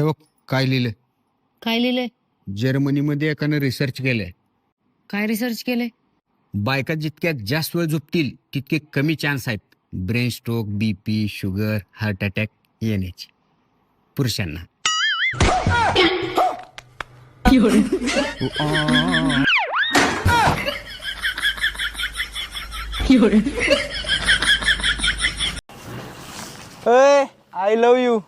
हे बघ काय लिहिलं काय लिहिलंय? जर्मनीमध्ये एकानं रिसर्च केलंय. काय रिसर्च केलंय? बायका जितक्या जास्त वेळ झोपतील तितके कमी चान्स आहेत. Brain stroke BP sugar heart attack येण्याचे. पुरुषांना. आय लव यू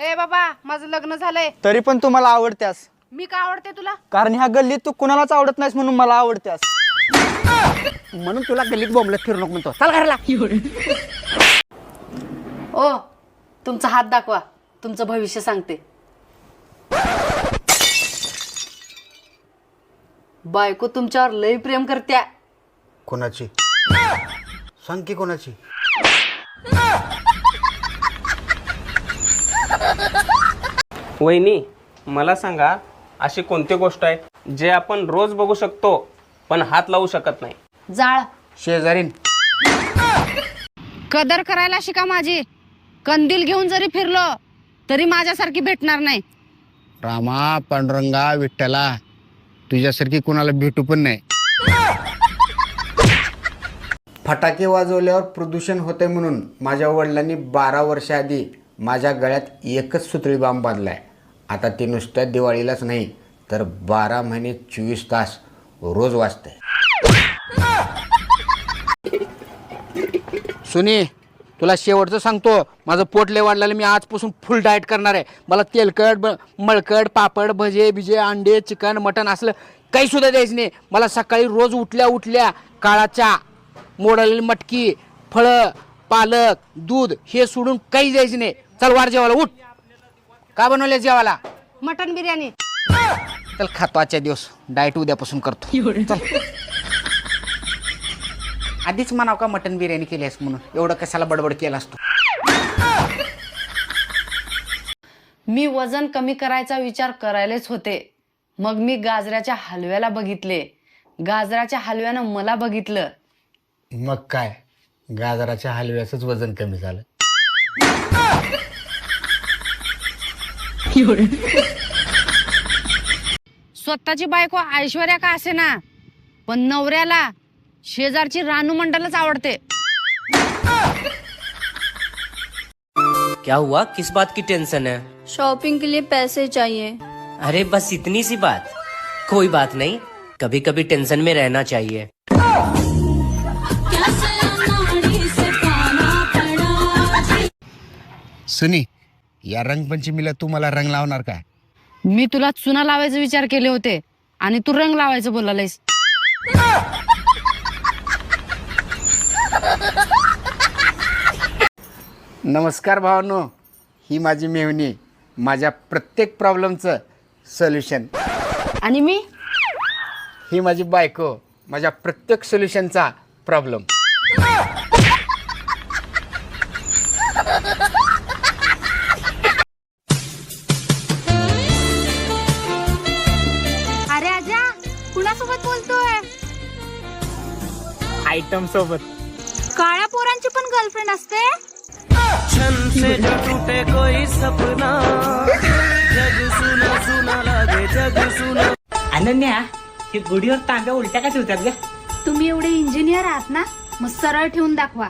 ए बाबा माझं लग्न झालंय. तरी पण तू मला आवडत्यास. मी का आवडते तुला? कारण ह्या गल्लीत तू कुणालाच आवडत नाहीस म्हणून मला आवडत्यास. म्हणून तुला गल्लीत बोंबलत फिरू नको म्हणतो. चल घरला. ओ तुमचा हात दाखवा. तुमचं भविष्य सांगते. बायको तुमच्यावर लय प्रेम करत्या. कोणाची? सांग की कोणाची? वहिनी मला सांगा अशी कोणती गोष्ट आहे जे आपण रोज बघू शकतो पण हात लावू शकत नाही? जाळ. शेजारीन. कदर करायला शिका माझी. कंदील घेऊन जरी फिरलो तरी माझ्यासारखी भेटणार नाही. रामा पांडुरंगा विठ्ठला तुझ्यासारखी कुणाला भेटू पण नाही. फटाके वाजवल्यावर प्रदूषण होते म्हणून माझ्या वडिलांनी बारा वर्षाआधी माझ्या गळ्यात एकच सुतळी बांब आहे आता ते नुसत्या दिवाळीलाच नाही तर बारा महिने चोवीस तास रोज वाजते सुनी तुला शेवटचं सांगतो माझं पोट लय वाढलेलं मी आजपासून फुल डाएट करणार आहे. मला तेलकट ब मळकट पापड भजे बिजे अंडे चिकन मटन असलं काही सुद्धा द्यायचं नाही. मला सकाळी रोज उठल्या उठल्या काळा चहा मोडलेली मटकी फळं पालक दूध हे सोडून काही द्यायचं नाही. चल वार जेवायला उठ. का बनवले जेवायला? मटन बिर्याणी. चल खातो आजच्या दिवस. डाएट उद्यापासून करतो. चल. आधीच म्हणाव का मटन बिर्याणी केली आहेस म्हणून? एवढं कशाला बडबड केला असतो मी वजन कमी करायचा विचार करायलाच होते. मग मी गाजराच्या हलव्याला बघितले. गाजराच्या हलव्यानं मला बघितलं. मग काय? गाजराच्या हलव्याचंच वजन कमी झालं. स्वतःची बायको ऐश्वर्या का असे ना? पण नवऱ्याला शेजारची रानू मंडलच आवडते. क्या हुआ? किस बात की टेंशन है? शॉपिंग के लिए पैसे चाहिए। अरे बस इतनी सी बात। कोई बात नहीं कभी कभी टेंशन में रहना चाहिए। सुनी या रंगपंचमीला तू मला रंग लावणार का मी तुला चुना लावायचा विचार केले होते आणि तू रंग लावायचं बोलायस नमस्कार भावानो ही माझी मेहनी माझ्या प्रत्येक प्रॉब्लेमचं सोल्युशन. आणि मी? ही माझी बायको माझ्या प्रत्येक सोल्युशनचा प्रॉब्लेम. आयटम सोबत. काळ्या पोरांची पण गर्लफ्रेंड असते? से जो टूटे कोई सपना. जग सुना सुना लागे जग सुना. अनन्या हे गुढीवर तांब्या उलट्या का ठेवतात ग? तुम्ही एवढे इंजिनियर आहात ना मग सरळ ठेवून दाखवा.